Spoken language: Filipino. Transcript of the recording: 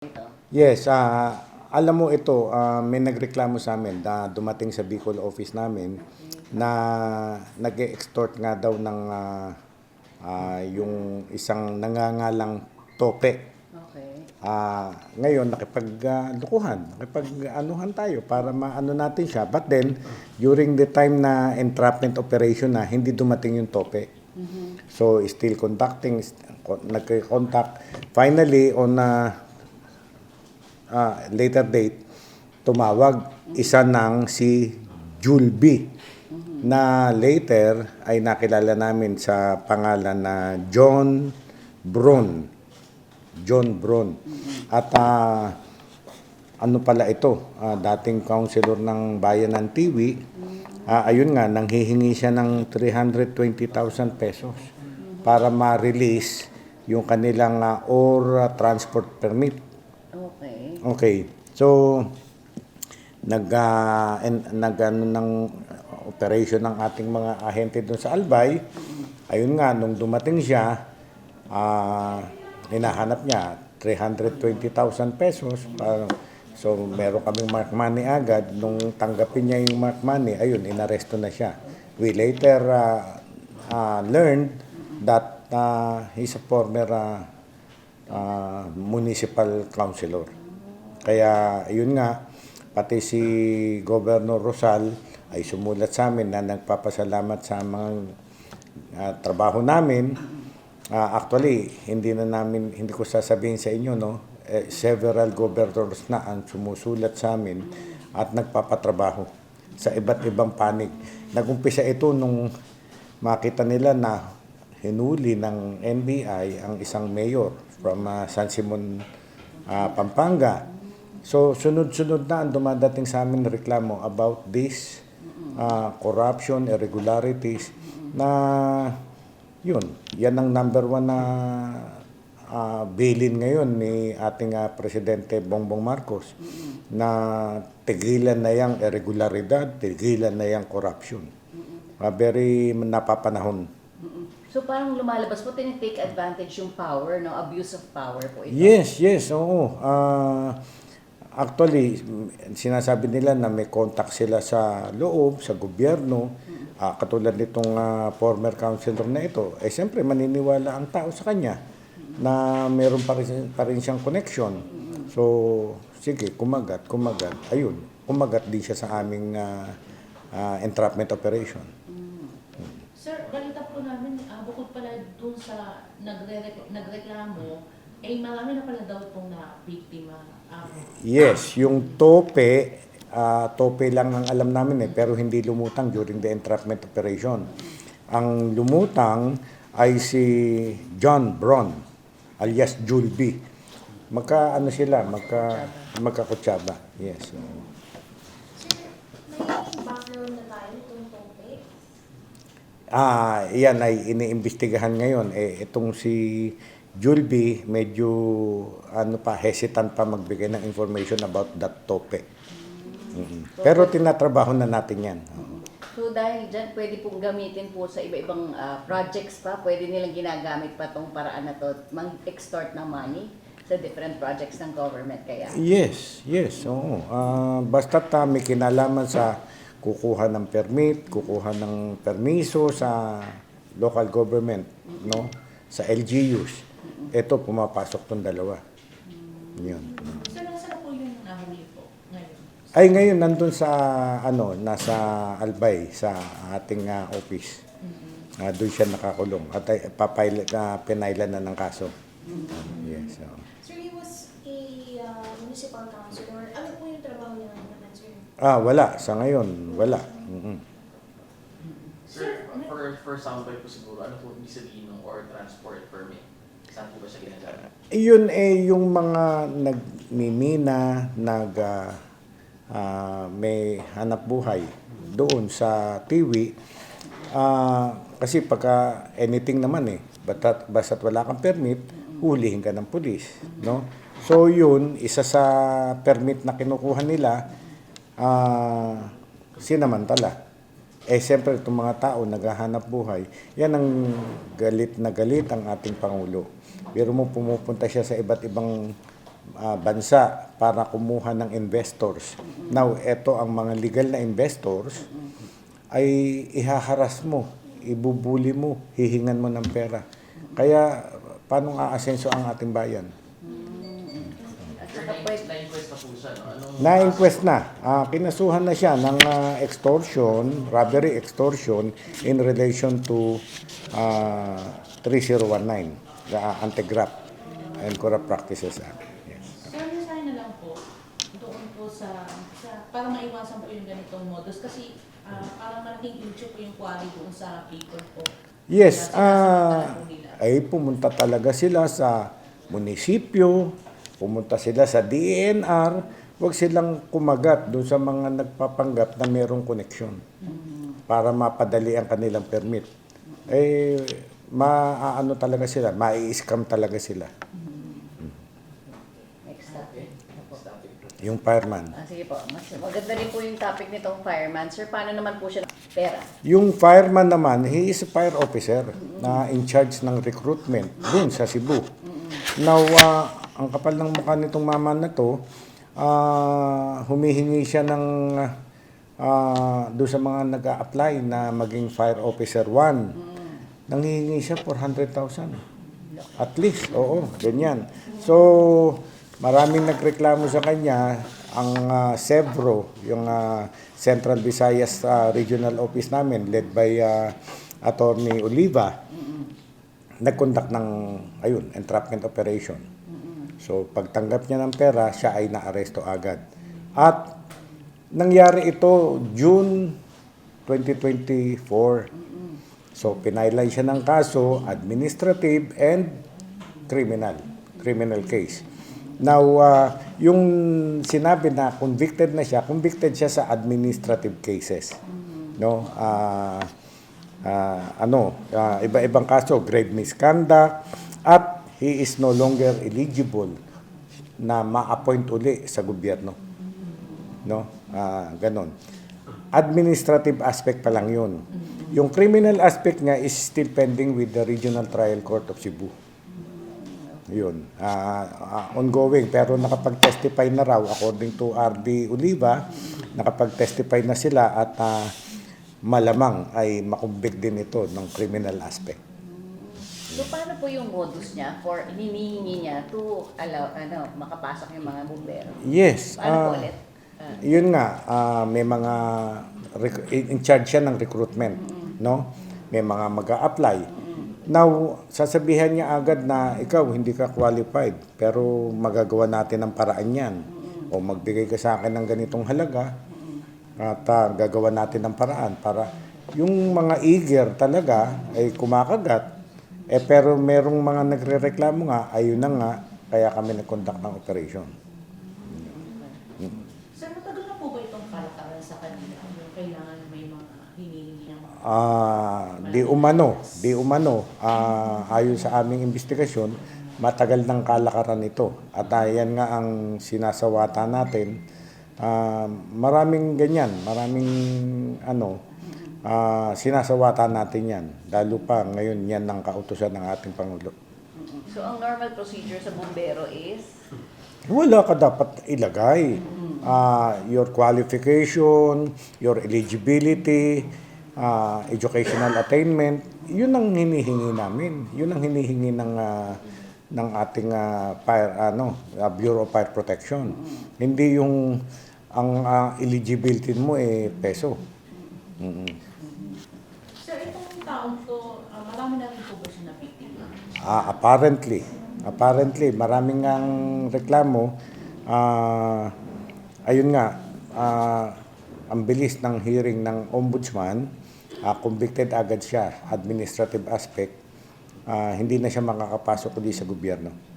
ito? Yes, ah, alam mo ito, ah, may nagreklamo sa amin na dumating sa Bicol office namin na nag-extort nga daw ng ah, ah, yung isang nangangalang tope. Okay. Ah, ngayon nakipaglukuhan, nakipag-anuhan tayo para maano natin siya. But then during the time na entrapment operation na hindi dumating yung tope. So still conducting nagke-contact finally on a ah, later date tumawag isa ng si Julby na later ay nakilala namin sa pangalan na John Bron. John Bron. At ah, ano pala ito, ah, dating councilor ng bayan ng Tiwi, ah, ayun nga, nanghihingi siya ng 320,000 pesos para ma-release yung kanilang ah, or ah, transport permit. Okay. So, nag, ah, en- nag ano, ng operation ng ating mga ahente doon sa Albay. Ayun nga, nung dumating siya, ah, hinahanap niya 320,000 pesos. Para, so, meron kaming mark money agad. Nung tanggapin niya yung mark money, ayun, inaresto na siya. We later ah, ah, learned that ah, he's a former ah, ah, municipal councilor. Kaya yun nga, pati si Governor Rosal ay sumulat sa amin na nagpapasalamat sa mga ah, trabaho namin. Ah, actually, hindi na namin, hindi ko sasabihin sa inyo, no? Eh, several governors na ang sumusulat sa amin at nagpapatrabaho sa iba't ibang panig. Nagumpisa ito nung makita nila na hinuli ng NBI ang isang mayor from ah, San Simon, ah, Pampanga. So, sunod-sunod na ang dumadating sa amin reklamo about this ah, corruption, irregularities na yun, yan ang number one na ah, bilin ngayon ni ating ah, Presidente Bongbong Marcos na tigilan na yung irregularidad, tigilan na yung corruption. Ah, very napapanahon. So parang lumalabas po, tinitake advantage yung power, no? Abuse of power po ito. Yes, yes, oo. Ah, actually, sinasabi nila na may contact sila sa loob, sa gobyerno, Ah, katulad nitong ah, former councilor na ito. Eh, siyempre, maniniwala ang tao sa kanya na meron pa rin, pa rin siyang connection. So, sige, kumagat, kumagat. Ayun, kumagat din siya sa aming ah, ah, entrapment operation. Sir, balita po namin, ah, bukod pala dun sa nagre nagreklamo, eh marami na pala daw pong na biktima. Ah, Yes, yung tope, ah, tope lang ang alam namin eh, pero hindi lumutang during the entrapment operation. Ang lumutang ay si John Bron, alias Julby. Magka, ano sila, magka, magkakutsaba. Yes. Itong. Ah, yan ay iniimbestigahan ngayon. Eh, itong si Julby, medyo ano pa, hesitant pa magbigay ng information about that tope. Mm. Pero tinatrabaho na natin yan. Oo. So dahil dyan, pwede pong gamitin po sa iba-ibang ah, projects pa, pwede nilang ginagamit pa tong paraan na to, mang-extort ng money sa different projects ng government kaya. Yes, yes, oo. Ah, basta ta may kinalaman sa kukuha ng permit, kukuha ng permiso sa local government, no? Sa LGUs. Ito pumapasok tong dalawa. Yun. sir, nasa na po yung nahuli po ngayon? Ay ngayon nandun sa ano, nasa Albay sa ating ah, office. Ah, doon siya nakakulong at ay, papail, ah, pinailan na ng kaso. Yes. oo. Sir, he was a uh, municipal councilor. Ano po yung trabaho niya naman, sir? Ah, wala sa ngayon, wala. Mm-mm. Sir, for, for soundbite po siguro, ano po ibig sabihin ng or transport permit? Saan po ba siya ginagamit? Yun eh yung mga nagmimina, nag ah, ah, may hanap buhay doon sa Tiwi. Ah, kasi pagka anything naman eh, basta't, basta't wala kang permit, hulihin ka ng pulis, no? So yun, isa sa permit na kinukuha nila, ah, sinamantala. Eh, siyempre, itong mga tao naghahanap buhay, yan ang galit na galit ang ating Pangulo. Pero mo pumupunta siya sa iba't ibang ah, bansa para kumuha ng investors. Now, eto ang mga legal na investors ay ihaharas mo, ibubuli mo, hihingan mo ng pera. Kaya, paano aasenso ang ating bayan? Po siya, no? Anong Na-inquest na. Ah, kinasuhan na siya ng ah, extortion, robbery extortion in relation to ah, 3019, the ah, Anti-Graft and Corrupt Practices Act. Yes. Sir, nasahin na lang po doon po sa, sa para maiwasan po yung ganitong modus kasi ah, parang malaking issue po yung quality doon sa paper po. Yes, Kaya ah, nila. ay pumunta talaga sila sa munisipyo, pumunta sila sa DNR, huwag silang kumagat doon sa mga nagpapanggap na merong koneksyon para mapadali ang kanilang permit. Eh, maaano talaga sila, mai-scam talaga sila. next topic. Yung fireman. Ah, sige po, mas maganda rin po yung topic nitong fireman. Sir, paano naman po siya pera? Yung fireman naman, he is a fire officer na in charge ng recruitment dun sa Cebu. Now, ah, ang kapal ng mukha nitong mama na to, ah, humihingi siya ng uh, doon sa mga nag apply na maging fire officer 1. Nanghihingi siya 400,000. At least, oo, ganyan. So, maraming nagreklamo sa kanya. Ang ah, SEVRO, yung ah, Central Visayas ah, Regional Office namin, led by ah, Attorney Oliva, nag-conduct ng, ayun, entrapment operation. So, pagtanggap niya ng pera, siya ay naaresto agad. At, nangyari ito June 2024. So, pinailay siya ng kaso, administrative and criminal, criminal case. Now, ah, yung sinabi na convicted na siya, convicted siya sa administrative cases. No? Ah, ah, ano, ah, iba-ibang kaso, grave misconduct, at he is no longer eligible na ma-appoint uli sa gobyerno. No? Ah, ganon. Administrative aspect pa lang yun. Yung criminal aspect nga is still pending with the Regional Trial Court of Cebu. Yun. Ah, ah, ongoing. Pero nakapag-testify na raw, according to RD Oliva, nakapag-testify na sila at ah, malamang ay makumbig din ito ng criminal aspect. So, paano po yung modus niya for hinihingi niya to allow, ano, makapasok yung mga bumbero? Yes. Paano po ah, ulit? Ah, Yun nga, ah, may mga in charge siya ng recruitment, no? May mga mag apply Now, sasabihan niya agad na ikaw hindi ka qualified, pero magagawa natin ng paraan 'yan. O magbigay ka sa akin ng ganitong halaga at ah, gagawa natin ng paraan para yung mga eager talaga ay kumakagat eh pero merong mga nagrereklamo nga ayun na nga kaya kami nag-conduct ng operation. Sir, matagal na po ba itong kalakaran sa kanila? Yung kailangan may mga hinihingi ng mga Ah, di umano, di umano, ah, ayon sa aming investigasyon, matagal ng kalakaran ito. At ah, yan nga ang sinasawata natin. Ah, maraming ganyan, maraming ano, ah, sinasawata natin yan. Lalo pa ngayon yan ang kautusan ng ating Pangulo. So, ang normal procedure sa bumbero is? Wala ka dapat ilagay. Ah, your qualification, your eligibility, ah, educational attainment, yun ang hinihingi namin. Yun ang hinihingi ng ah, ng ating ah, fire ano, ah, Bureau of Fire Protection. Hindi yung ang ah, eligibility mo eh peso. Mm-mm. Taong to, ah, marami siya na biktima? Ah, apparently, apparently maraming ang reklamo. Ah, ayun nga, ah, ang bilis ng hearing ng ombudsman, ah, convicted agad siya, administrative aspect. Ah, hindi na siya makakapasok ulit sa gobyerno.